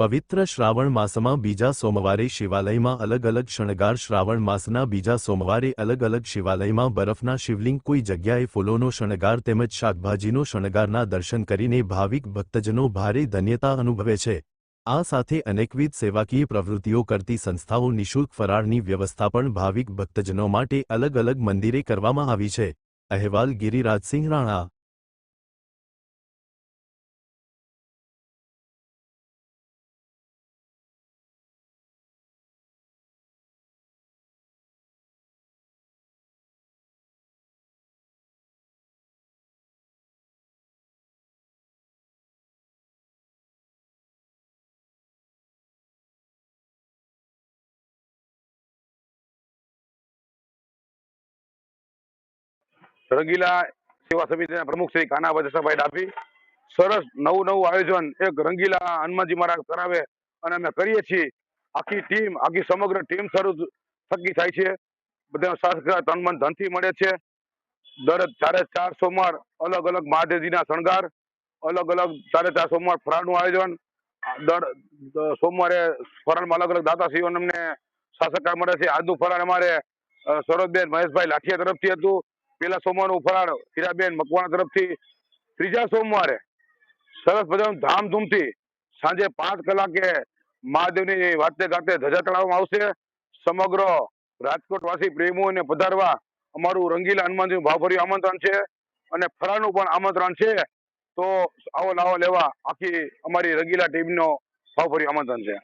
પવિત્ર શ્રાવણ માસમાં બીજા સોમવારે શિવાલયમાં અલગ અલગ શણગાર શ્રાવણ માસના બીજા સોમવારે અલગ અલગ શિવાલયમાં બરફના શિવલિંગ, કોઈ જગ્યાએ ફૂલોનો શણગાર તેમજ શાકભાજીનો શણગારના દર્શન કરીને ભાવિક ભક્તજનો ભારે ધન્યતા અનુભવે છે. આ સાથે અનેકવિધ સેવાકીય પ્રવૃત્તિઓ કરતી સંસ્થાઓ નિઃશુલ્ક ફરાળની વ્યવસ્થા પણ ભાવિક ભક્તજનો માટે અલગ અલગ મંદિરે કરવામાં આવી છે. અહેવાલ ગિરિરાજસિંહ રાણા રંગીલા સેવા સમિતિના પ્રમુખ શ્રી કાનાભાઈ દશાભાઈ ડાભી. સરસ નવું નવું આયોજન એક રંગીલા હનુમાનજી મહારાજ કરાવે અને અમે કરીએ છીએ. આખી ટીમ, આખી સમગ્ર ટીમ શરૂ થકી થાય છે. બધા શાસ્ત્ર તન મન ધનથી મળે છે. દર ચારે ચાર સોમવાર અલગ અલગ મહાદેવજીના શણગાર, અલગ અલગ ચારે ચાર સોમવાર ફરાળનું આયોજન. દર સોમવારે ફરાળમાં અલગ અલગ દાતાશ્રીઓને અમને શાસકાર મળે છે. આજનું ફરાળ અમારે સરોજબેન મહેશભાઈ લાઠિયા તરફથી હતું. પેલા સોમવારનું ફરાળ હીરાબેન મકવાણા તરફથી, ત્રીજા સોમવારે સરસ મજાનું ધામધૂમથી સાંજે પાંચ કલાકે મહાદેવની વાતે ગાતે ધજા ચડાવવામાં આવશે. સમગ્ર રાજકોટવાસી પ્રેમીઓને પધારવા અમારું રંગીલા હનુમાનજીનું ભાવભર્યું આમંત્રણ છે અને ફરાળનું પણ આમંત્રણ છે. તો આવો લાવો લેવા આખી અમારી રંગીલા ટીમનો ભાવભર્યું આમંત્રણ છે.